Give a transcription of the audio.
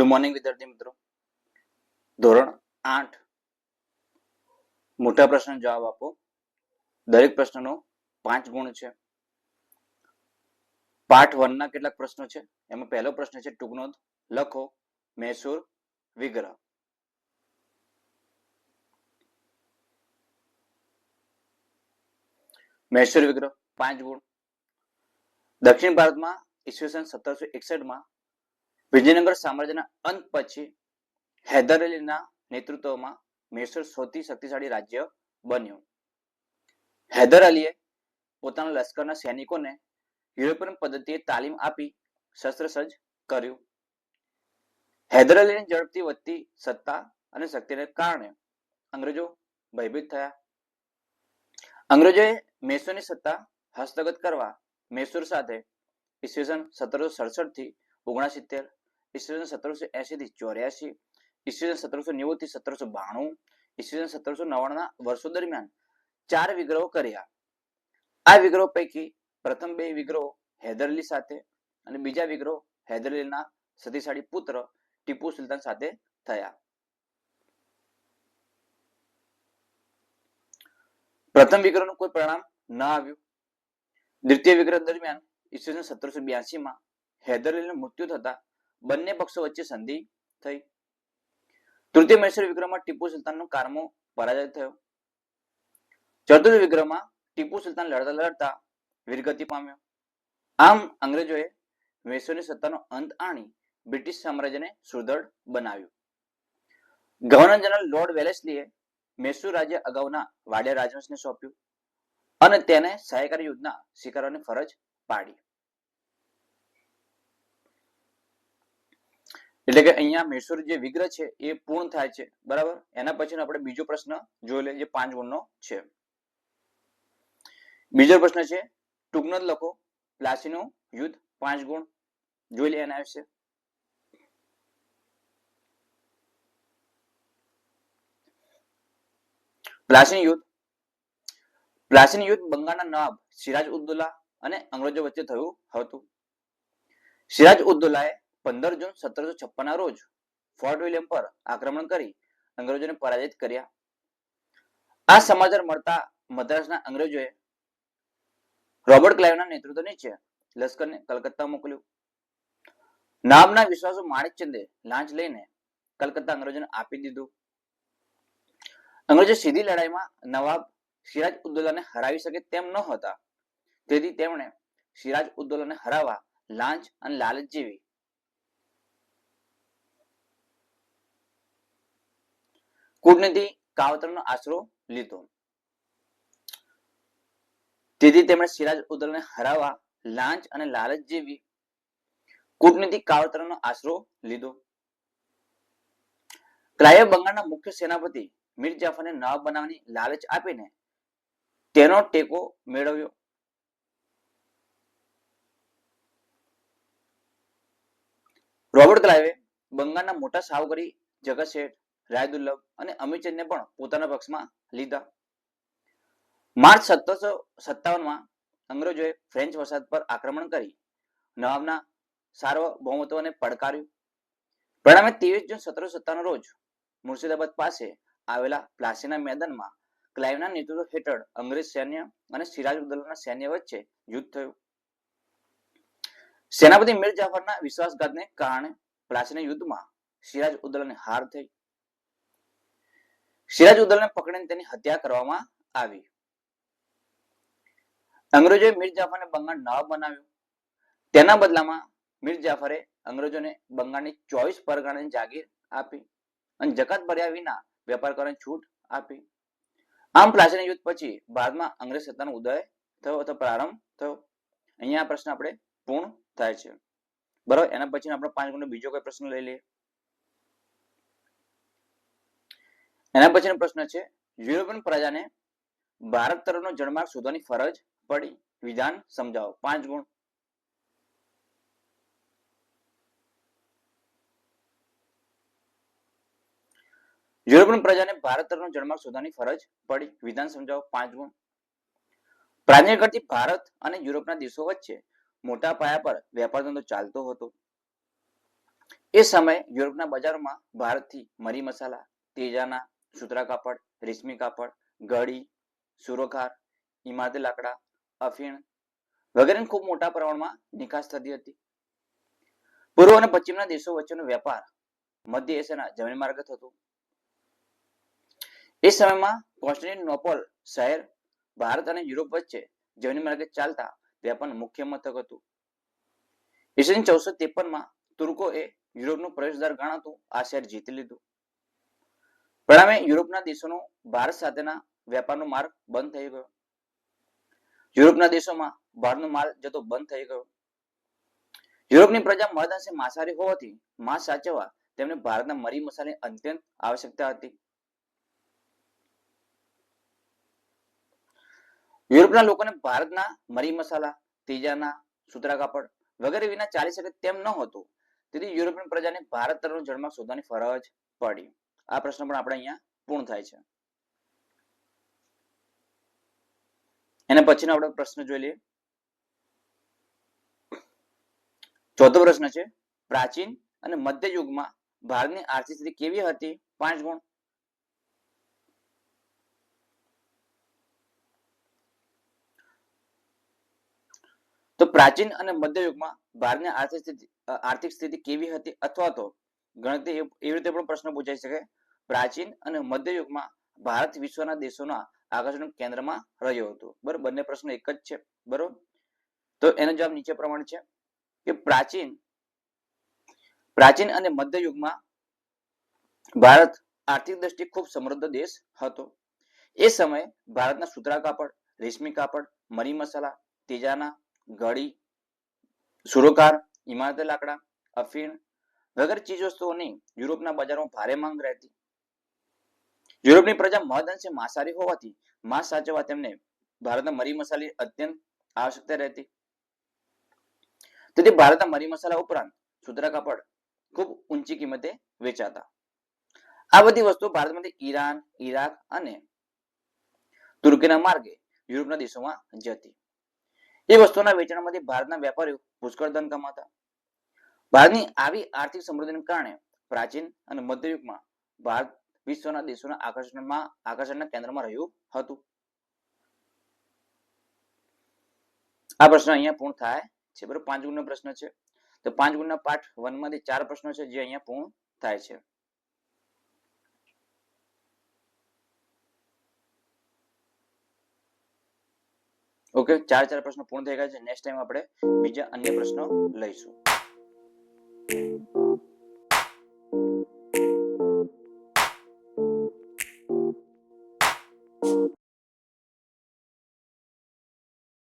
Good morning વિદ્યાર્થી મિત્રો. ધોરણ આઠ. મોટા પ્રશ્ન જવાબ આપો. દરેક પ્રશ્નનો પાંચ ગુણ છે. પાઠ વનના કેટલાક પ્રશ્નો છે? એમાં પહેલો પ્રશ્ન છે ટૂંકનો લખો. મૈસૂર વિગ્રહ. મૈસૂર વિગ્રહ, પાંચ ગુણ. દક્ષિણ ભારતમાં ઈસવીસન સત્તરસો એકસઠમાં વિજયનગર સામ્રાજ્યના અંત પછી હૈદર અલીના નેતૃત્વમાં મૈસૂર સૌથી શક્તિશાળી રાજ્ય બન્યું. હૈદર અલીએ પોતાના લશ્કરના સૈનિકોને યુરોપિયન પદ્ધતિએ તાલીમ આપી શસ્ત્રસજ્જ કર્યું. હૈદર અલીની ઝડપથી વધતી સત્તા અને શક્તિને કારણે અંગ્રેજો ભયભીત થયા. અંગ્રેજોએ મૈસૂરની સત્તા હસ્તગત કરવા મૈસૂર સાથે ઈસવીસન સત્તરસો સડસઠથી ઓગણસિત્તેર ઈસવીસન સત્તરસો એસી થી ચોર્યાસી ઈસવીસન સત્તરસો નેવું થી સત્તરસો બાણું, ઈસવીસન સત્તરસો નવ્વાણું વર્ષો દરમિયાન ચાર વિગ્રહો કર્યા. આ વિગ્રહો પૈકી પ્રથમ બે વિગ્રહો હૈદરઅલી સાથે અને બીજા વિગ્રહો હૈદરઅલીના સતીશાળી પુત્ર ટીપુ સુલતાન સાથે થયા. પ્રથમ વિગ્રહનું કોઈ પરિણામ ન આવ્યું. દ્વિતીય વિગ્રહ દરમિયાન ઈસવીસન સત્તરસો બ્યાસી માં હૈદરલીનું મૃત્યુ થતા બંને પક્ષો વચ્ચે સંધિ થઈ. તૃતીય મૈસૂર વિગ્રહમાં ટીપુ સુલતાનનો કારમો પરાજય થયો. ચતુર્થ વિગ્રહમાં ટીપુ સુલતાન લડતા લડતા વીરગતિ પામ્યો. આમ અંગ્રેજોએ મૈસૂરની સત્તાનો અંત આણી બ્રિટિશ સામ્રાજ્યને સુદૃઢ બનાવ્યું. ગવર્નર જનરલ લોર્ડ વેલેસલીએ મૈસૂર રાજ્ય અગાઉના વાડિયા રાજવંશને સોંપ્યું અને તેને સહાયકારી યુદ્ધના સ્વીકારવાની ફરજ પાડી. એટલે કે અહીંયા મૈસૂર જે વિગ્રહ છે એ પૂર્ણ થાય છે. બરાબર? એના પછીનો આપણે બીજો પ્રશ્ન જોઈ લઈએ, જે પાંચ ગુણનો છે. બીજો પ્રશ્ન છે ટૂંકનોંધ લખો. પ્લાસીનું યુદ્ધ પાંચ ગુણ. જોઈ લઈએ એના વિશે પ્લાસીન યુદ્ધ. પ્લાસીન યુદ્ધ બંગાળના નવાબ સિરાજ ઉદ્દોલા અને અંગ્રેજો વચ્ચે થયું હતું. સિરાજ ઉદ્દૌલાએ પંદર જૂન સત્તરસો છપ્પન ના રોજ ફોર્ટ વિલિયમ પર આક્રમણ કરી અંગ્રેજોને પરાજિત કર્યા. આ સમાચાર મળતા મદ્રાસના અંગ્રેજોએ રોબર્ટ ક્લાઇવના નેતૃત્વ નીચે લશ્કરને કલકત્તા મોકલ્યું. નામના વિશ્વાસુ માણિકચંદે લાંચ લઈને કલકત્તા અંગ્રેજોને આપી દીધું. અંગ્રેજો સીધી લડાઈમાં નવાબ સિરાજ ઉદ્દોલાને હરાવી શકે તેમ ન હતા તેથી તેમણે સિરાજ ઉદ્દોલાને હરાવવા લાંચ અને લાલચ જેવી કૂટનીતિ કાવતરનો આશરો લીધો. તેથી તેમણે સિરાજ ઉદ્દૌલાને હરાવવા લાંચ અને લાલચ જેવી કૂટનીતિક કાવતરનો આશરો લીધો. ક્લાઇવે બંગાળના મુખ્ય સેનાપતિ મીર જાફરને નવાબ બનાવવાની લાલચ આપીને તેનો ટેકો મેળવ્યો. રોબર્ટ ક્લાઇવે બંગાળના મોટા સાવગરી જગત શેઠ રાયદુલ્લભ અને અમીરચંદને પણ પોતાના પક્ષમાં લીધા. માર્ચ સત્તરસો સત્તાવનમાં અંગ્રેજોએ ફ્રેન્ચ વસાહત પર આક્રમણ કરી. નવાબના સાર્વભૌમત્વને પડકાર્યું. પરિણામે ત્રેવીસ જૂન સત્તરસો સત્તાવન રોજ મુર્શિદાબાદ પાસે આવેલા પ્લાસીના મેદાનમાં ક્લાઇવના નેતૃત્વ હેઠળ અંગ્રેજ સૈન્ય અને સિરાજ ઉદ્દૌલાના સૈન્ય વચ્ચે યુદ્ધ થયું. સેનાપતિ મીર જાફરના વિશ્વાસઘાતને કારણે પ્લાસીના યુદ્ધમાં સિરાજ ઉદ્દૌલાને હાર થઈ. સિરાજ ઉદ્દૌલાને પકડીને તેની હત્યા કરવામાં આવી. અંગ્રેજોએ મીર જાફરને બંગાળ નવાબ બનાવ્યો. તેના બદલામાં મીર જાફરે અંગ્રેજોને બંગાળની ચોવીસ પરગણાની જાગીર આપી અને જકાત ભર્યા વિના વેપાર કરવાની છૂટ આપી. આમ પ્લાસીના યુદ્ધ પછી ભારતમાં અંગ્રેજ સત્તાનો ઉદય થયો અથવા પ્રારંભ થયો. અહીંયા આ પ્રશ્ન આપણે પૂર્ણ થાય છે. બરાબર? એના પછી આપણે પાંચ ગુણનો બીજો કોઈ પ્રશ્ન લઈ લઈએ. એના પછીનો પ્રશ્ન છે, યુરોપિયન પ્રજાને ભારત તરફનો જળમાર્ગ શોધવાની ફરજ પડી. વિધાન સમજાવો. પાંચ ગુણ. યુરોપિયન પ્રજાને ભારત તરફનો જળમાર્ગ શોધવાની ફરજ પડી. વિધાન સમજાવો. પાંચ ગુણ. પ્રાચીન કાળથી ભારત અને યુરોપના દેશો વચ્ચે મોટા પાયા પર વેપાર ધંધો ચાલતો હતો. એ સમયે યુરોપના બજારોમાં ભારતથી મરી મસાલા, તેજાના સુતરા કાપડ, રેશમી કાપડ, ગળી, સુરોખાર ઇમારતી લાકડા, અફીણ વગેરે ખૂબ મોટા પ્રમાણમાં નિકાસ થતી હતી. પૂર્વ અને પશ્ચિમના દેશો વચ્ચેનો વેપાર મધ્ય એશિયાના જમીન માર્ગે થતો. એ સમયમાં કોન્સ્ટેન્ટિનોપોલ શહેર ભારત અને યુરોપ વચ્ચે જમીન માર્ગે ચાલતા વેપારનું મુખ્ય મથક હતું. ઈસવીસન ચૌદસો ત્રેપનમાં તુર્કોએ યુરોપનું પ્રવેશદ્વાર ગણાતું આ શહેર જીતી લીધું. પરિણામે યુરોપના દેશોનો ભારત સાથેના વેપારનો માર્ગ બંધ થઈ ગયો. યુરોપના દેશોમાં બહારનો માલ જતો બંધ થઈ ગયો. યુરોપની પ્રજા મહદાંશે માંસાહારી હોવાથી માંસ સાચવવા તેમને ભારતના મરી મસાલાની અત્યંત આવશ્યકતા હતી. યુરોપના લોકોને ભારતના મરી મસાલા, તેજાના સુતરા કાપડ વગેરે વિના ચાલી શકે તેમ ન હતું. તેથી યુરોપિયન પ્રજાને ભારત તરફનો જળમાર્ગ શોધવાની ફરજ પડી. આ પ્રશ્ન પણ આપણે અહીંયા પૂર્ણ થાય છે. એના પછીનો આપણે પ્રશ્ન જોઈ લઈએ. ચોથો પ્રશ્ન છે, પ્રાચીન અને મધ્ય યુગમાં ભારતની આર્થિક સ્થિતિ કેવી હતી? પાંચ ગુણ. તો પ્રાચીન અને મધ્ય યુગમાં ભારતની આર્થિક સ્થિતિ આર્થિક સ્થિતિ કેવી હતી? અથવા તો ગણતરી એવી રીતે પણ પ્રશ્ન પૂછાઈ શકે. પ્રાચીન અને મધ્ય યુગમાં ભારત વિશ્વના દેશોના આકર્ષણ કેન્દ્રમાં રહ્યો હતો. બરોબર? બંને પ્રશ્નો એક જ છે. બરોબર? તો એનો જવાબ નીચે પ્રમાણે છે કે પ્રાચીન પ્રાચીન અને મધ્ય યુગમાં ભારત આર્થિક દ્રષ્ટિએ ખૂબ સમૃદ્ધ દેશ હતો. એ સમયે ભારતના સુતરા કાપડ, રેશમી કાપડ, મરી મસાલા, તેજાના ઘડી, સુરોકાર, ઇમારતી લાકડા, અફીણ વગેરે ચીજ વસ્તુઓની યુરોપના બજારોમાં ભારે માંગ રહેતી. યુરોપની પ્રજા મહદઅંશે માંસાહારી હોવાથી. માંસ સાચવવા તેમને ભારતના મરી મસાલી અત્યંત આવશ્યકતા રહેતી. તેથી ભારતના મરી મસાલા ઉપરાંત સુતરા કાપડ ખૂબ ઊંચી કિંમતે વેચાતા. આ બધી વસ્તુ ભારતમાંથી ઈરાન, ઈરાક અને તુર્કીના માર્ગે યુરોપના દેશોમાં જતી. એ વસ્તુના વેચાણમાંથી ભારતના વેપારીઓ પુષ્કળ ધન કમાતા. ભારતની આવી આર્થિક સમૃદ્ધિને કારણે પ્રાચીન અને મધ્યયુગમાં ભારત વિશ્વના દેશોના આકર્ષણમાં, આકર્ષણના કેન્દ્રમાં રહ્યું હતું. આ પ્રશ્ન અહીંયા પૂર્ણ થાય છે. બરોબર? પાંચ ગુણનો પ્રશ્ન છે. તો પાંચ ગુણના પાઠ વનમાંથી ચાર પ્રશ્નો છે જે અહીંયા પૂર્ણ થાય છે. ઓકે? ચાર ચાર પ્રશ્નો પૂર્ણ થઈ ગયા છે. નેક્સ્ટ ટાઈમ આપણે બીજા અન્ય પ્રશ્નો લઈશું.